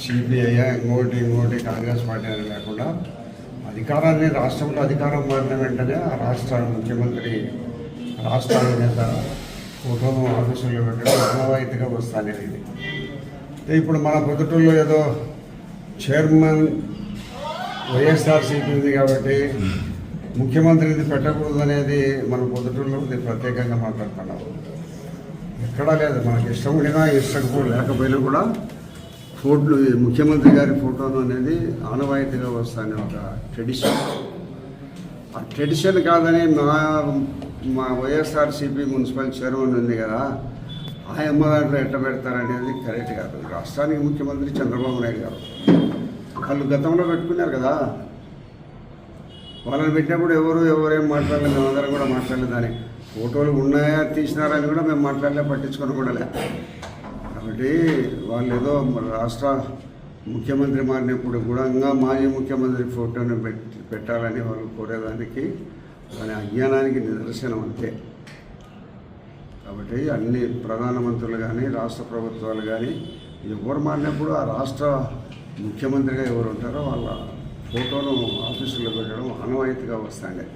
CPI ఇంకోటి ఇంకోటి Congress party అని లేకుండా అధికారాన్ని రాష్ట్రంలో అధికారం మారిన వెంటనే ఆ రాష్ట్ర ముఖ్యమంత్రి రాష్ట్ర నేత కుటుంబం ఆఫీసుల్లో పెట్టడం ఆనవాయితీగా వస్తానే ఇది. ఇప్పుడు మన పొద్దుటూరులో ఏదో చైర్మన్ వైఎస్ఆర్సీపీ ఉంది కాబట్టి ముఖ్యమంత్రి ఇది పెట్టకూడదు అనేది మనం పొద్దుటూరులో ప్రత్యేకంగా మాట్లాడుతున్నాము ఎక్కడా లేదు. మనకి ఇష్టం ఉండినా ఇష్టం లేకపోయినా కూడా ఫోటో ముఖ్యమంత్రి గారి ఫోటోలు అనేది ఆనవాయితీగా వస్తానే ఒక ట్రెడిషన్. ఆ ట్రెడిషన్ కాదని మా మా వైఎస్ఆర్సీపీ మున్సిపల్ చైర్మన్ ఉంది కదా ఆ అమ్మ దాంట్లో ఎట్ట పెడతారనేది కరెక్ట్ కాదు. రాష్ట్రానికి ముఖ్యమంత్రి చంద్రబాబు నాయుడు గారు. వాళ్ళు గతంలో పెట్టుకున్నారు కదా. వాళ్ళని పెట్టినప్పుడు ఎవరు ఎవరేం మాట్లాడలేదు అందరం కూడా మాట్లాడలేదు దాని ఫోటోలు ఉన్నాయా తీసినారని కూడా మేము మాట్లాడలే పట్టించుకొని కూడా కాబట్టి వాళ్ళు ఏదో మన రాష్ట్ర ముఖ్యమంత్రి మారినప్పుడు కూడా ఇంకా మాజీ ముఖ్యమంత్రి ఫోటోను పెట్టి పెట్టాలని వాళ్ళు కోరేదానికి దాని అజ్ఞానానికి నిదర్శనం అంతే. కాబట్టి అన్ని ప్రధానమంత్రులు కానీ రాష్ట్ర ప్రభుత్వాలు కానీ ఎవరు మారినప్పుడు ఆ రాష్ట్ర ముఖ్యమంత్రిగా ఎవరు ఉంటారో వాళ్ళ ఫోటోను ఆఫీసులో పెట్టడం అనవాయితీగా వస్తాండే.